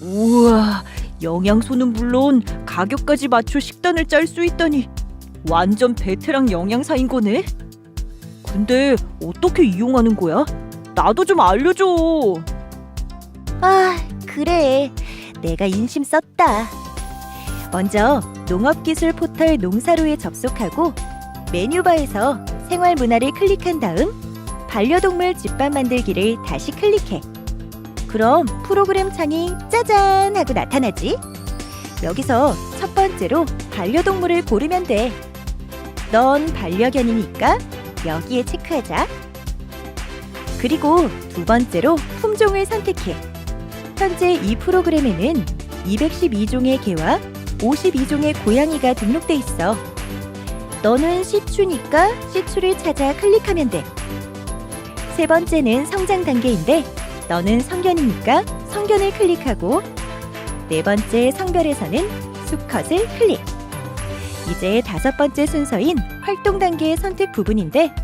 우와, 영양소는 물론 가격까지 맞춰 식단을 짤 수 있다니 완전 베테랑 영양사인 거네. 근데 어떻게 이용하는 거야? 나도 좀 알려줘. 아, 그래. 내가 인심 썼다. 먼저 농업기술 포털 농사로에 접속하고 메뉴바에서 생활 문화를 클릭한 다음 반려동물 집밥 만들기를 다시 클릭해. 그럼 프로그램 창이 짜잔 하고 나타나지. 여기서 첫 번째로 반려동물을 고르면 돼. 넌 반려견이니까 여기에 체크하자. 그리고 두 번째로 품종을 선택해. 현재 이 프로그램에는 212종의 개와 52종의 고양이가 등록돼 있어. 너는 시추니까 시추를 찾아 클릭하면 돼. 세 번째는 성장 단계인데 너는 성견이니까 성견을 클릭하고 네 번째 성별에서는 수컷을 클릭. 이제 다섯 번째 순서인 활동 단계의 선택 부분인데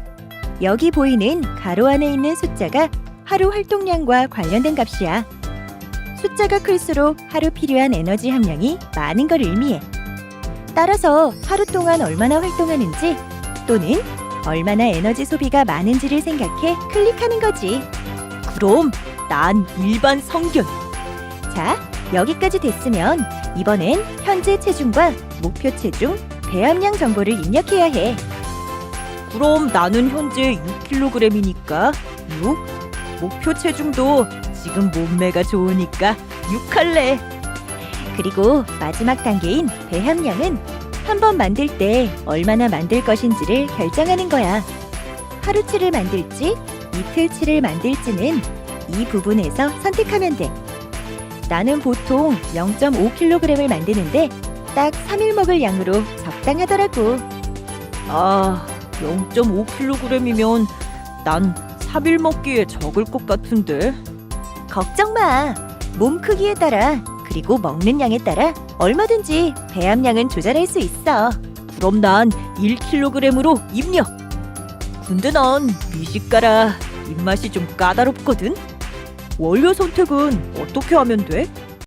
여기 보이는 가로 안에 있는 숫자가 하루 활동량과 관련된 값이야. 숫자가 클수록 하루 필요한 에너지 함량이 많은 걸 의미해. 따라서 하루 동안 얼마나 활동하는지 또는 얼마나 에너지 소비가 많은지를 생각해 클릭하는 거지. 그럼 난 일반 성견. 자, 여기까지 됐으면 이번엔 현재 체중과 목표 체중, 배함량 정보를 입력해야 해. 그럼 나는 현재 6kg이니까 6. 목표 체중도 지금 몸매가 좋으니까 6 할래. 그리고 마지막 단계인 배함량은 한 번 만들 때 얼마나 만들 것인지를 결정하는 거야. 하루치를 만들지, 이틀치를 만들지는 이 부분에서 선택하면 돼. 나는 보통 0.5kg을 만드는데 딱 3일 먹을 양으로 적당하더라고. 아, 0.5kg이면 난 3일 먹기에 적을 것 같은데. 걱정 마. 몸 크기에 따라 그리고 먹는 양에 따라 얼마든지 배함량은 조절할 수 있어. 그럼 난 1kg으로 입력. 난 미식가라 입맛이 좀 까다롭거든. 원료 선택은 어떻게 하면 돼?